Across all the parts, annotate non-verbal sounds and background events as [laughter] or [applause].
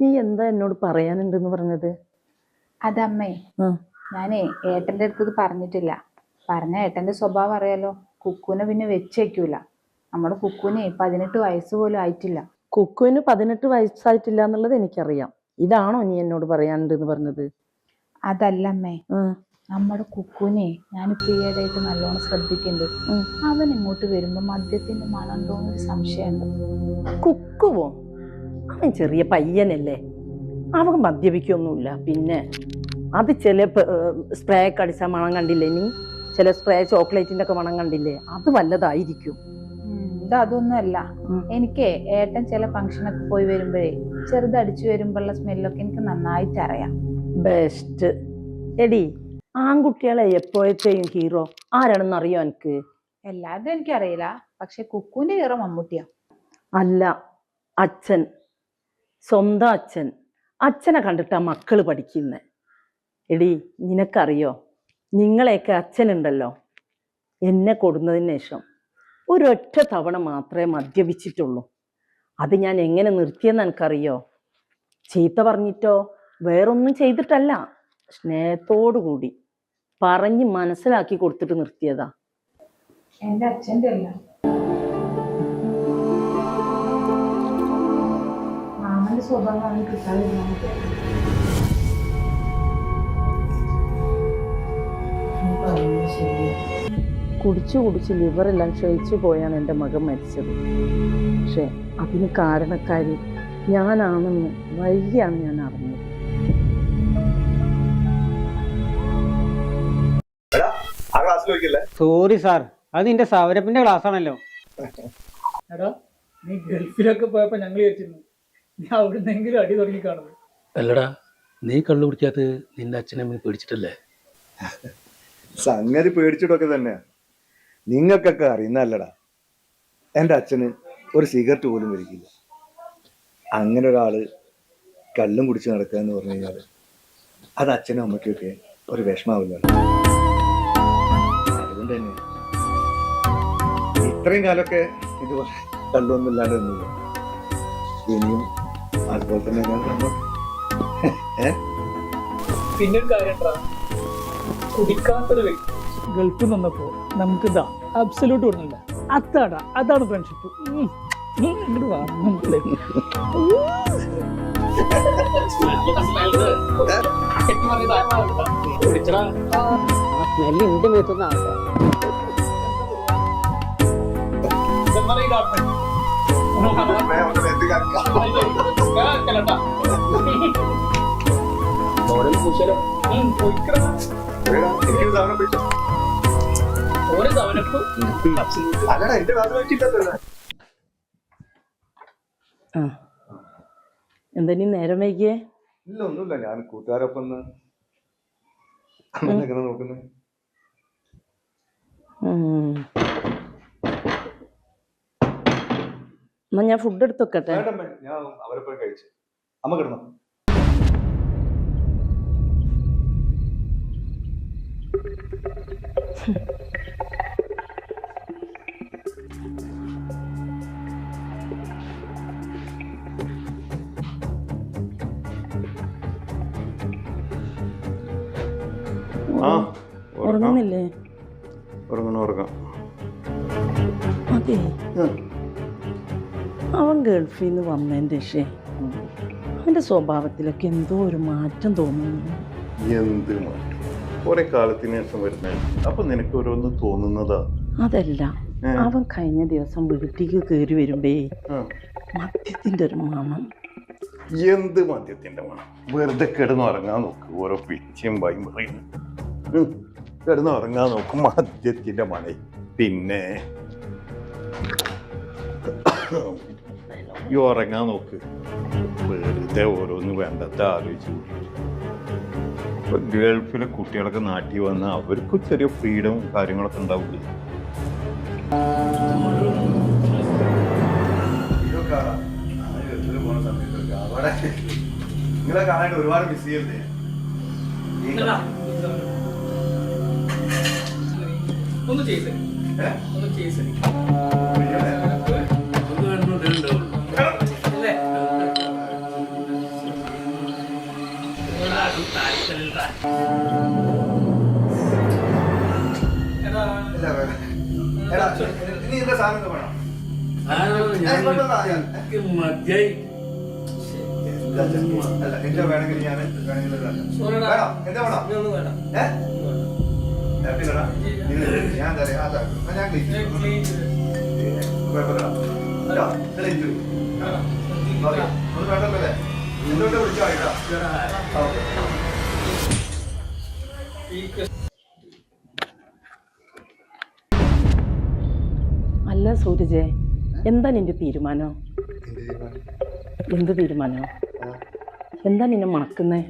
നീ എന്താ എന്നോട് പറയാനുണ്ടെന്ന് പറഞ്ഞത്? അതമ്മേ ഞാനേ ഏട്ടന്റെ അടുത്തത് പറഞ്ഞിട്ടില്ല. പറഞ്ഞ ഏട്ടന്റെ സ്വഭാവം അറിയാലോ കുക്കുവിനെ പിന്നെ വെച്ചേക്കൂല. നമ്മുടെ കുക്കുവിനെ പതിനെട്ട് വയസ്സ് പോലും ആയിട്ടില്ല. കുക്കുവിന് പതിനെട്ട് വയസ്സായിട്ടില്ല എന്നുള്ളത് എനിക്കറിയാം. ഇതാണോ നീ എന്നോട് പറയാനുണ്ടെന്ന് പറഞ്ഞത്? അതല്ല അമ്മേ നമ്മുടെ കുക്കുനെ ഞാൻ ഈയിടെയായിട്ട് നല്ലോണം ശ്രദ്ധിക്കുന്നുണ്ട്. അവൻ ഇങ്ങോട്ട് വരുമ്പോ മദ്യത്തിന്റെ മണം തോന്നുന്ന സംശയമുണ്ട്. കുക്കുവോ? അവൻ ചെറിയ പയ്യനല്ലേ? അവൻ മദ്യപിക്കൊന്നുമില്ല. പിന്നെ അത് ചില സ്പ്രേ ഒക്കെ അടിച്ചാൽ മണം കണ്ടില്ലേ നീ? ചില സ്പ്രേ ചോക്ലേറ്റിന്റെ ഒക്കെ മണം കണ്ടില്ലേ? അത് വല്ലതായിരിക്കും. ഇത് അതൊന്നുമല്ല. എനിക്ക് ഏട്ടൻ ചില ഫംഗ്ഷനൊക്കെ പോയി വരുമ്പോഴേ ചെറുതടിച്ചു വരുമ്പോഴുള്ള സ്മെല്ലൊക്കെ എനിക്ക് നന്നായിട്ട് അറിയാം. ബെസ്റ്റ് എടി ആൺകുട്ടികളെ എപ്പോഴത്തെയും ഹീറോ ആരാണെന്ന് അറിയോ എനിക്ക് എല്ലാവരും എനിക്കറിയില്ല. പക്ഷെ കുക്കുവിന്റെ ഹീറോ മമ്മൂട്ടിയാ. അല്ല അച്ഛൻ. സ്വന്തം അച്ഛൻ. അച്ഛനെ കണ്ടിട്ടാ മക്കൾ പഠിക്കുന്നത് എടി നിനക്കറിയോ? നിങ്ങളെയൊക്കെ അച്ഛനുണ്ടല്ലോ. എന്നെ കൊടുന്നതിന് ശേഷം ഒരൊറ്റ തവണ മാത്രമേ മദ്യപിച്ചിട്ടുള്ളൂ. അത് ഞാൻ എങ്ങനെ നിർത്തിയെന്ന് എനിക്കറിയോ? ചീത്ത പറഞ്ഞിട്ടോ? വേറൊന്നും ചെയ്തിട്ടല്ല. സ്നേഹത്തോടു കൂടി. പറഞ്ഞ് മനസ്സിലാക്കി കൊടുത്തിട്ട് നിർത്തിയതാ. എന്റെ അച്ഛന്റെ അല്ല. സ്വഭാവമാണ് കിട്ടാതിരുന്നത് കുടിച്ചു കുടിച്ച് ലിവറെല്ലാം ക്ഷയിച്ചു പോയാണ് എന്റെ മകൻ മരിച്ചത്. പക്ഷെ അതിന് കാരണക്കാരി ഞാനാണെന്ന് വൈകിയാണ് ഞാൻ അറിഞ്ഞത്. സോറി സാർ അത് നിന്റെ സൗരഭിന്റെ ക്ലാസ് ആണല്ലോ. എടാ നീ ഗൾഫിലൊക്കെ പോയപ്പോ ഞങ്ങൾ വിചാരിച്ചിരുന്നു നീ അവിടുന്നെങ്കിലും അടി തുടങ്ങി കാണുന്നത് അല്ലടാ നീ കള്ളു കുടിക്കാത്ത നിന്റെ അച്ഛനമ്മ പേടിച്ചിട്ടല്ലേ? സംഗതി പേടിച്ചിട്ടൊക്കെ തന്നെയാ. നിങ്ങൾക്കൊക്കെ അറിയുന്നല്ലടാ എന്റെ അച്ഛന് ഒരു സിഗരറ്റ് പോലും വലിക്കില്ല. അങ്ങനെ ഒരാൾ കള്ളും കുടിച്ച് നടക്കുക എന്ന് പറഞ്ഞു കഴിഞ്ഞാൽ അത് അച്ഛനും അമ്മയ്ക്കൊക്കെ ഒരു വിഷമാവില്ലല്ലോ. അതുകൊണ്ട് തന്നെ ഇത്രയും കാലമൊക്കെ ഇത് കള്ളൊന്നും ഇല്ലാണ്ട് ഇനിയും അതുപോലെ തന്നെ ഞാൻ കണ്ടു. പിന്നെ ഒരു കാര്യം കുടിക്കാത്തൊരു വ്യക്തി ഗൾഫിൽ നിന്നപ്പോ നമുക്ക് ഇതാ അബ്സല്യൂട്ട് കൊടുക്കുന്നില്ല അതാടാ അതാണ് ഫ്രണ്ട്ഷിപ്പ് ഇങ്ങോട്ട് വാ നമ്മളെ. സ്മെല്ല് എന്റെ മേത്തുന്ന ആൾക്കാർ എനിക്കൊരു സാധനം അല്ലടാ എന്റെ ആ എന്താ നീ നേരം വൈകിയേ? ഇല്ല ഒന്നുമില്ല ഞാൻ കൂട്ടുകാരൊപ്പം ഒന്ന് അങ്ങനെ നോക്കുന്നത് എന്നാ ഞാൻ ഫുഡ് എടുത്ത് വെക്കട്ടെ ഞാൻ അവരെപ്പോഴും കഴിച്ചു. അമ്മ കിടന്നു? ആ ഉറങ്ങുന്നില്ലേ? ഉറങ്ങണം ഉറങ്ങാം. അതെ. അവൻ ഗൾഫിൽ നിന്ന് വന്നതിന്റെ ശേ അവന്റെ സ്വഭാവത്തിലൊക്കെ എന്തോ ഒരു മാറ്റം തോന്നുന്നു. എന്ത് മാറ്റം? കുറെ കാലത്തിന് ശേഷം വരുന്ന. അപ്പൊ നിനക്ക് ഓരോന്ന് തോന്നുന്നതാ? അതല്ല അവൻ കഴിഞ്ഞ ദിവസം വീട്ടിലേക്ക് കയറി വരുമ്പേ മദ്യത്തിന്റെ ഒരു മണം. എന്ത് മദ്യത്തിന്റെ മണം? വെറുതെ കിടന്ന് ഉറങ്ങാൻ നോക്ക്. ഓരോ പിച്ചയും ഭയം പറയുന്നു. കിടന്ന് ഉറങ്ങാൻ നോക്കും മദ്യത്തിന്റെ മണ. പിന്നെ? ഈ ഉറങ്ങാൻ നോക്ക്. വെറുതെ ഓരോന്ന് വേണ്ടത്തെ ആലോചിച്ച്. ഇപ്പൊ ഗൾഫിലെ കുട്ടികളൊക്കെ നാട്ടിൽ വന്ന അവർക്ക് ചെറിയ ഫ്രീഡം കാര്യങ്ങളൊക്കെ ഉണ്ടാവില്ല നിങ്ങളെ കാണാനായിട്ട് ഒരുപാട് മിസ് ചെയ്യുന്നേ ഒന്ന് ചെയ്തേ? ഒന്ന് ചെയ്തേ കൊണ്ടുവന്നാ ഞാൻ. അല്ല എന്റെ ഞാൻ എന്താ സൂരജെ എന്താ നിന്റെ തീരുമാനം? എന്ത് തീരുമാനം? എന്താ നിന്നെ മണക്കുന്നേ?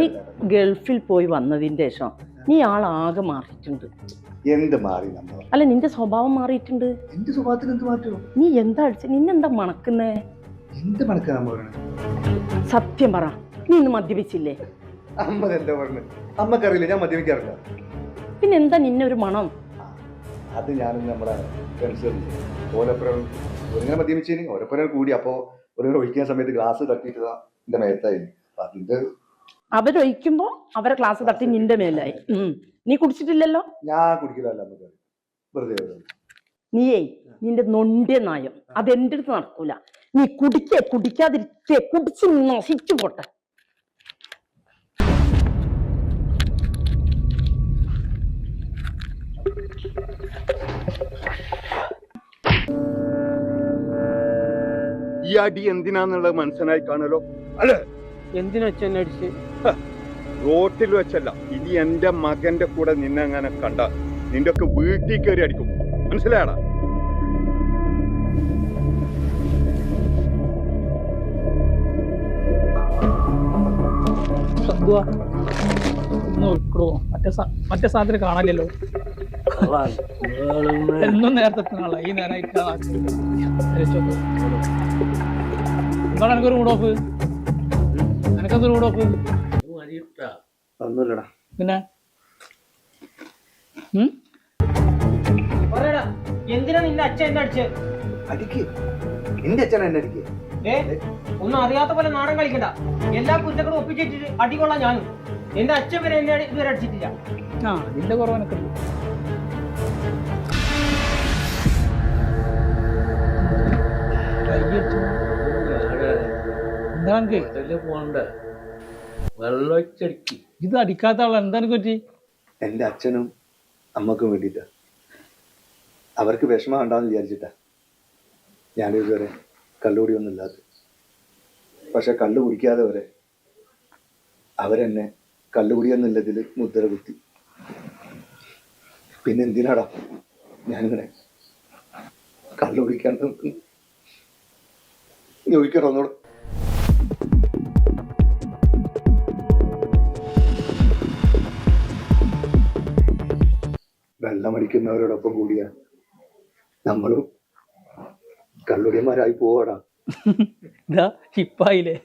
നീ ഗൾഫിൽ പോയി വന്നതിന്റെ ശേഷം നീ ആളാകെ മാറിയിട്ടുണ്ട്. എന്ത് മാറി അല്ല നിന്റെ സ്വഭാവം മാറിയിട്ടുണ്ട്. എന്റെ സ്വഭാവത്തിൽ എന്ത് മാറ്റോ? നീ എന്താ അടിച്ച? നിന്നെന്താ മണക്കുന്നേ? എന്ത് മണക്കാൻ സത്യം പറ. നീ ഇന്ന് മദ്യപിച്ചില്ലേ? അമ്മ എന്താ പറഞ്ഞു? അമ്മക്കറിയില്ല ഞാൻ മദ്യപിക്കാറില്ല. പിന്നെന്താ നിന്നെ ഒരു മണം? അത് ഞാനും നമ്മുടെ ഫ്രണ്ട്സ് ഓരോപ്പുരം ഒരുങ്ങനെ മദ്യപിച്ചതിന് ഓരോപ്പുരം കൂടി അപ്പോൾ ഒരു ഒഴിക്കുന്ന സമയത്ത് ഗ്ലാസ് തട്ടിയിട്ട് എന്റെ മേത്തായി. അതിന്റെ അവരൊഴിക്കുമ്പോൾ അവരൊഴിക്കുമ്പോ അവരെ ക്ലാസ് തട്ടി നിന്റെ മേലായി. നീ കുടിച്ചിട്ടില്ലല്ലോ? ഞാൻ കുടിക്കില്ല വെറുതെ. നീയേ നിന്റെ നൊണ്ടിയ നായം. അതെന്റെ അടുത്ത് നടക്കൂല. നീ കുടിക്കേ കുടിക്കാതിരിക്കേ കുടിച്ച് നശിച്ചു പോട്ടെ. ഈ അടി എന്തിനാന്നുള്ളത് മനസ്സിലായി കാണലോ അല്ലേ? എന്തിനു എന്നെ അടിച്ച്? റോട്ടിൽ വെച്ചല്ല. ഇനി എന്റെ മകന്റെ കൂടെ നിന്നെങ്ങനെ കണ്ട? നിന്റെ ഒക്കെ വീട്ടിൽ കയറി അടിക്കും. മനസ്സിലായടാ? മറ്റേ സാധനം കാണാനില്ലല്ലോ. എന്നും നേരത്തെ ഈ എന്താണ് എനിക്കൊരു മൂഡ് ഓഫ് എനിക്കെന്തൊരു മൂഡ് ഓഫ് പിന്നെ? എന്തിനാ നിന്റെ അച്ഛൻ എന്നെ അടിച്ചത് അടിക്ക്. അച്ഛൻ എന്നെ അടിക്ക്. ഒന്നും അറിയാത്ത പോലെ നാടൻ കളിക്കണ്ട. എല്ലാ കുറ്റങ്ങളും ഒപ്പിച്ചിട്ട് അടികൊള്ളാം ഞാനും. എന്റെ അച്ഛൻ വരെ എന്നെ ഇതുവരെ അടിച്ചിട്ടില്ല. ആ അതിന്റെ കുറവ് എനിക്കുണ്ട് വെള്ളൊച്ചടിക്ക് ഇത് അടിക്കാത്ത ആൾ എന്താണ് പറ്റി? എന്റെ അച്ഛനും അമ്മക്കും വേണ്ടിയിട്ടാ. അവർക്ക് വിഷമം ഉണ്ടാന്ന് വിചാരിച്ചിട്ടാ. ഞാനിതുവരെ കള്ളുകൂടിയൊന്നും ഇല്ലാത്ത പക്ഷെ കള്ളു കുടിക്കാതെ വരെ അവരെന്നെ കള്ളുകുടിയെന്നുള്ളതിൽ മുദ്ര കുത്തി. പിന്നെ എന്തിനാടാ ഞാനിങ്ങനെ കള്ളു കുടിക്കാൻ ചോദിക്കണോ ഒന്നോട് വെള്ളമടിക്കുന്നവരോടൊപ്പം കൂടിയ. നമ്മളും കള്ളുടിയന്മാരായി പോവാടാ. [laughs] ഇതാ ഹിപ്പായില്ലേ?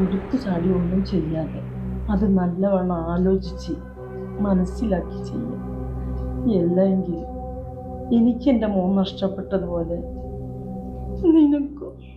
ഉടുത്തു ചാടി ഒന്നും ചെയ്യാതെ. അത് നല്ലവണ്ണം ആലോചിച്ച് മനസ്സിലാക്കി ചെയ്യും. അല്ലെങ്കിൽ എനിക്ക് എന്റെ മോൻ നഷ്ടപ്പെട്ടതുപോലെ നിനക്കും?